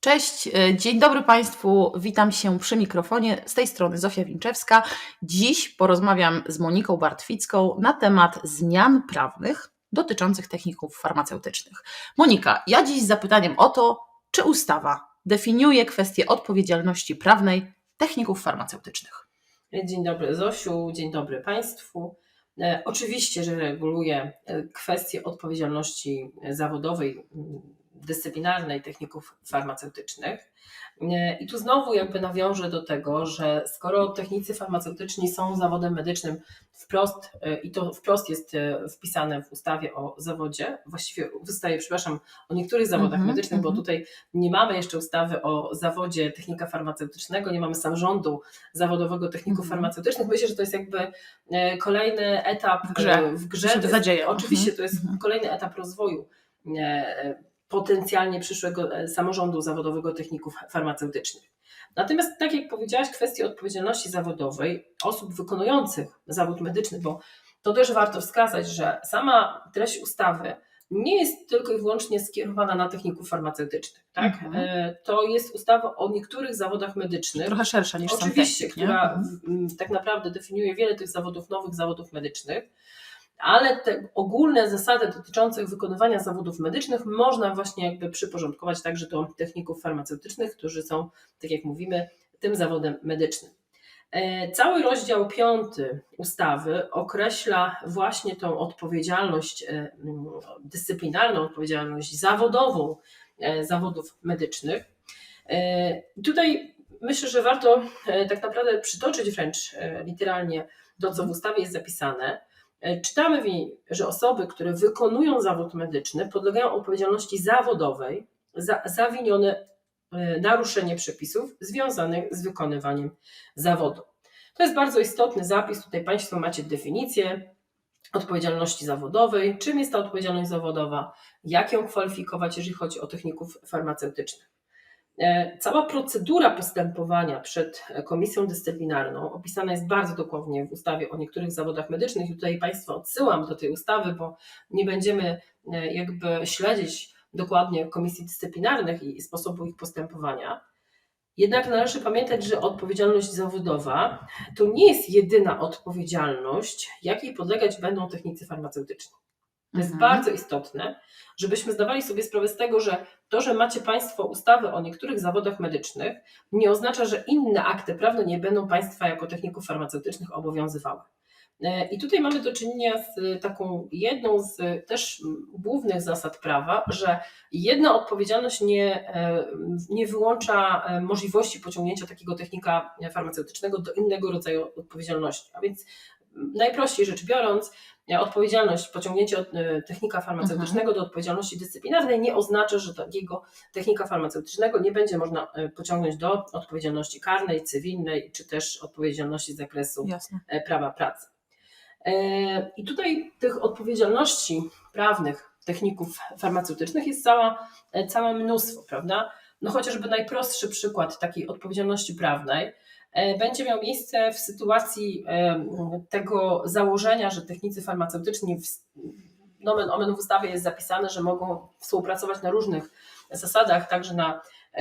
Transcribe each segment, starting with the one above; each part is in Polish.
Cześć, e, dzień dobry Państwu, witam się przy mikrofonie. Z tej strony Zofia Winczewska. Dziś porozmawiam z Moniką Bartwicką na temat zmian prawnych dotyczących techników farmaceutycznych. Monika, ja dziś z zapytaniem o to, czy ustawa definiuje kwestię odpowiedzialności prawnej techników farmaceutycznych. Dzień dobry Zosiu, dzień dobry Państwu. E, Oczywiście, że reguluje e, kwestię odpowiedzialności zawodowej, dyscyplinarnej techników farmaceutycznych. E, I tu znowu jakby nawiążę do tego, że skoro technicy farmaceutyczni są zawodem medycznym wprost, e, i to wprost jest e, wpisane w ustawie o zawodzie, właściwie w ustawie, przepraszam, o niektórych zawodach Mhm, medycznych, bo mhm. tutaj nie mamy jeszcze ustawy o zawodzie technika farmaceutycznego, nie mamy samorządu zawodowego techników Mhm. farmaceutycznych. Myślę, że to jest jakby kolejny etap W grze. w grze. Jest, zadzieje. oczywiście to jest mhm. kolejny etap rozwoju potencjalnie przyszłego e, samorządu zawodowego techników farmaceutycznych. Natomiast, tak jak powiedziałaś, kwestia odpowiedzialności zawodowej osób wykonujących zawód medyczny, bo to też warto wskazać, że sama treść ustawy nie jest tylko i wyłącznie skierowana na techników farmaceutycznych. Tak? Mhm. E, To jest ustawa o niektórych zawodach medycznych. Trochę szersza niż Oczywiście, technik, nie? która Mhm. tak naprawdę definiuje wiele tych zawodów, nowych zawodów medycznych, ale te ogólne zasady dotyczące wykonywania zawodów medycznych można właśnie jakby przyporządkować także do techników farmaceutycznych, którzy są, tak jak mówimy, tym zawodem medycznym. E, Cały rozdział piąty ustawy określa właśnie tą odpowiedzialność e, dyscyplinarną, odpowiedzialność zawodową e, zawodów medycznych. Tutaj myślę, że warto tak naprawdę przytoczyć wręcz literalnie to, co w ustawie jest zapisane. E, Czytamy w niej, że osoby, które wykonują zawód medyczny, podlegają odpowiedzialności zawodowej za zawinione e, naruszenie przepisów związanych z wykonywaniem zawodu. To jest bardzo istotny zapis. Tutaj Państwo macie definicję odpowiedzialności zawodowej. Czym jest ta odpowiedzialność zawodowa? Jak ją kwalifikować, jeżeli chodzi o techników farmaceutycznych? E, Cała procedura postępowania przed komisją dyscyplinarną opisana jest bardzo dokładnie w ustawie o niektórych zawodach medycznych i tutaj Państwa odsyłam do tej ustawy, bo nie będziemy e, jakby śledzić dokładnie komisji dyscyplinarnych i sposobu ich postępowania. Jednak należy pamiętać, że odpowiedzialność zawodowa to nie jest jedyna odpowiedzialność, jakiej podlegać będą technicy farmaceutyczni. To jest Mhm. bardzo istotne, żebyśmy zdawali sobie sprawę z tego, że to, że macie Państwo ustawy o niektórych zawodach medycznych, nie oznacza, że inne akty prawne nie będą Państwa jako techników farmaceutycznych obowiązywały. E, I tutaj mamy do czynienia z taką jedną z e, też głównych zasad prawa, że jedna odpowiedzialność nie, e, nie wyłącza e, możliwości pociągnięcia takiego technika farmaceutycznego do innego rodzaju odpowiedzialności. A więc najprościej rzecz biorąc, e, odpowiedzialność, pociągnięcie od, e, technika farmaceutycznego do odpowiedzialności dyscyplinarnej nie oznacza, że takiego technika farmaceutycznego nie będzie można e, pociągnąć do odpowiedzialności karnej, cywilnej czy też odpowiedzialności z zakresu Jasne. prawa pracy. I tutaj tych odpowiedzialności prawnych techników farmaceutycznych jest cała, całe mnóstwo, prawda? No chociażby najprostszy przykład takiej odpowiedzialności prawnej e, będzie miał miejsce w sytuacji e, tego założenia, że technicy farmaceutyczni, w, nomen omen w ustawie jest zapisane, że mogą współpracować na różnych zasadach, także na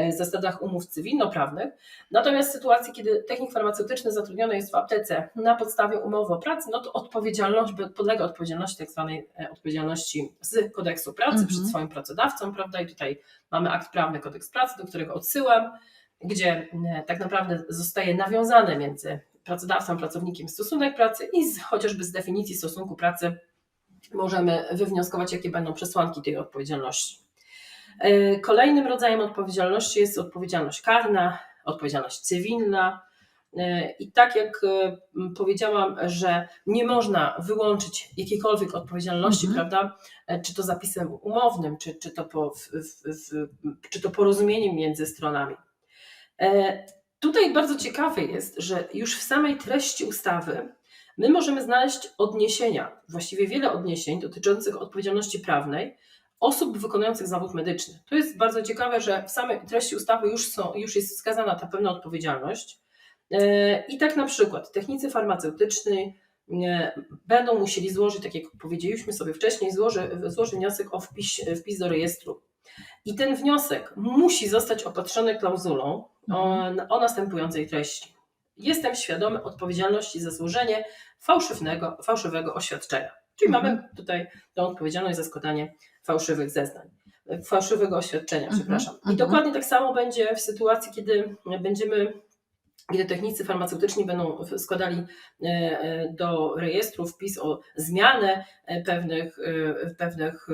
zasadach umów cywilnoprawnych. Natomiast w sytuacji, kiedy technik farmaceutyczny zatrudniony jest w aptece na podstawie umowy o pracy, no to odpowiedzialność, podlega odpowiedzialności tak zwanej e, odpowiedzialności z kodeksu pracy Mhm. przed swoim pracodawcą, prawda? I tutaj mamy akt prawny kodeks pracy, do którego odsyłam, gdzie e, tak naprawdę zostaje nawiązany między pracodawcą, pracownikiem stosunek pracy i z, chociażby z definicji stosunku pracy możemy wywnioskować, jakie będą przesłanki tej odpowiedzialności. E, Kolejnym rodzajem odpowiedzialności jest odpowiedzialność karna, odpowiedzialność cywilna. E, I tak jak e, powiedziałam, że nie można wyłączyć jakiejkolwiek odpowiedzialności, Mhm. prawda? Czy to zapisem umownym, czy, czy, to po, w, w, czy to porozumieniem między stronami. Tutaj bardzo ciekawe jest, że już w samej treści ustawy my możemy znaleźć odniesienia, właściwie wiele odniesień dotyczących odpowiedzialności prawnej osób wykonujących zawód medyczny. To jest bardzo ciekawe, że w samej treści ustawy już, są, już jest wskazana ta pewna odpowiedzialność. E, I tak na przykład technicy farmaceutyczni e, będą musieli złożyć, tak jak powiedzieliśmy sobie wcześniej, złoży, złoży wniosek o wpis, wpis do rejestru I ten wniosek musi zostać opatrzony klauzulą o, Mhm. o następującej treści. Jestem świadomy odpowiedzialności za złożenie fałszywnego, fałszywego oświadczenia. Czyli Mhm. mamy tutaj tą odpowiedzialność za składanie fałszywych zeznań, fałszywego oświadczenia, Mhm. przepraszam. I Mhm. dokładnie tak samo będzie w sytuacji, kiedy będziemy, kiedy technicy farmaceutyczni będą składali e, e, do rejestru wpis o zmianę e, pewnych, pewnych,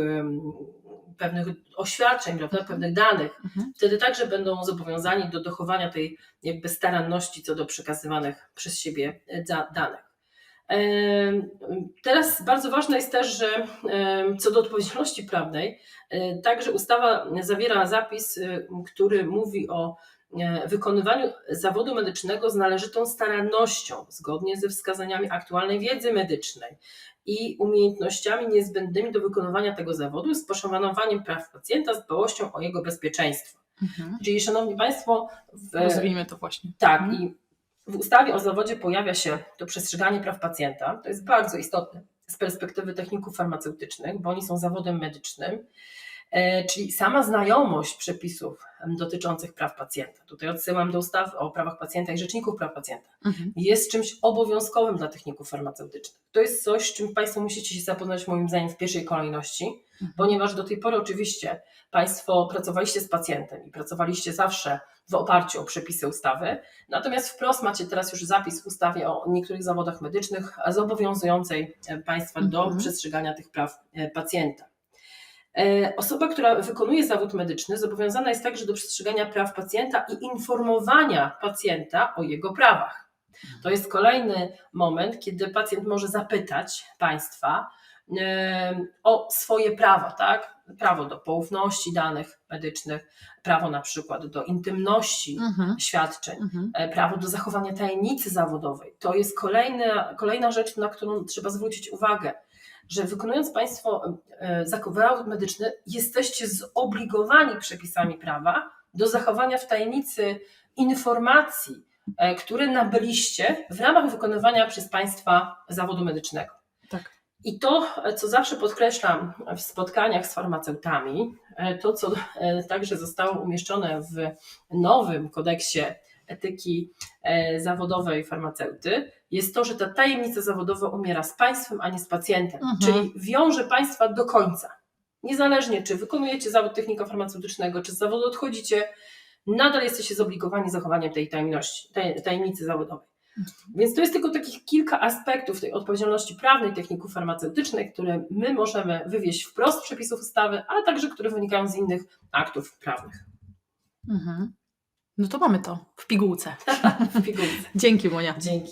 pewnych oświadczeń, prawda, pewnych danych, Mhm. wtedy także będą zobowiązani do dochowania tej jakby staranności co do przekazywanych przez siebie da- danych. Teraz bardzo ważne jest też, że co do odpowiedzialności prawnej, e, także ustawa zawiera zapis, e, który mówi o e, wykonywaniu zawodu medycznego z należytą starannością, zgodnie ze wskazaniami aktualnej wiedzy medycznej i umiejętnościami niezbędnymi do wykonywania tego zawodu z poszanowaniem praw pacjenta, z dbałością o jego bezpieczeństwo. Mhm. Czyli, Szanowni Państwo, w, Rozwijmy to właśnie. tak, Mhm. i w ustawie o zawodzie pojawia się to przestrzeganie praw pacjenta. To jest bardzo istotne z perspektywy techników farmaceutycznych, bo oni są zawodem medycznym. E, Czyli sama znajomość przepisów dotyczących praw pacjenta. Tutaj odsyłam do ustawy o prawach pacjenta i rzeczników praw pacjenta. Mhm. Jest czymś obowiązkowym dla techników farmaceutycznych. To jest coś, z czym Państwo musicie się zapoznać, moim zdaniem, w pierwszej kolejności. Ponieważ do tej pory oczywiście Państwo pracowaliście z pacjentem i pracowaliście zawsze w oparciu o przepisy ustawy, natomiast wprost macie teraz już zapis w ustawie o niektórych zawodach medycznych zobowiązującej e, Państwa do Mhm. przestrzegania tych praw e, pacjenta. E, Osoba, która wykonuje zawód medyczny, zobowiązana jest także do przestrzegania praw pacjenta i informowania pacjenta o jego prawach. To jest kolejny moment, kiedy pacjent może zapytać Państwa o swoje prawa, tak? Prawo do poufności danych medycznych, prawo na przykład do intymności Mhm. świadczeń, Mhm. e, prawo do zachowania tajemnicy zawodowej. To jest kolejna, kolejna rzecz, na którą trzeba zwrócić uwagę, że wykonując Państwo e, zawód medyczny, jesteście zobligowani przepisami prawa do zachowania w tajemnicy informacji, e, które nabyliście w ramach wykonywania przez Państwa zawodu medycznego. Tak. I to, co zawsze podkreślam w spotkaniach z farmaceutami, to, co e, także zostało umieszczone w nowym kodeksie etyki e, zawodowej farmaceuty, jest to, że ta tajemnica zawodowa umiera z państwem, a nie z pacjentem. Mhm. Czyli wiąże państwa do końca. Niezależnie, czy wykonujecie zawód technika farmaceutycznego, czy z zawodu odchodzicie, nadal jesteście zobligowani zachowaniem tej tajemności, tajemnicy zawodowej. Więc to jest tylko takich kilka aspektów tej odpowiedzialności prawnej techników farmaceutycznych, które my możemy wywieźć wprost z przepisów ustawy, ale także które wynikają z innych aktów prawnych. Mhm. No to mamy to w pigułce. W pigułce. Dzięki Monia. Dzięki.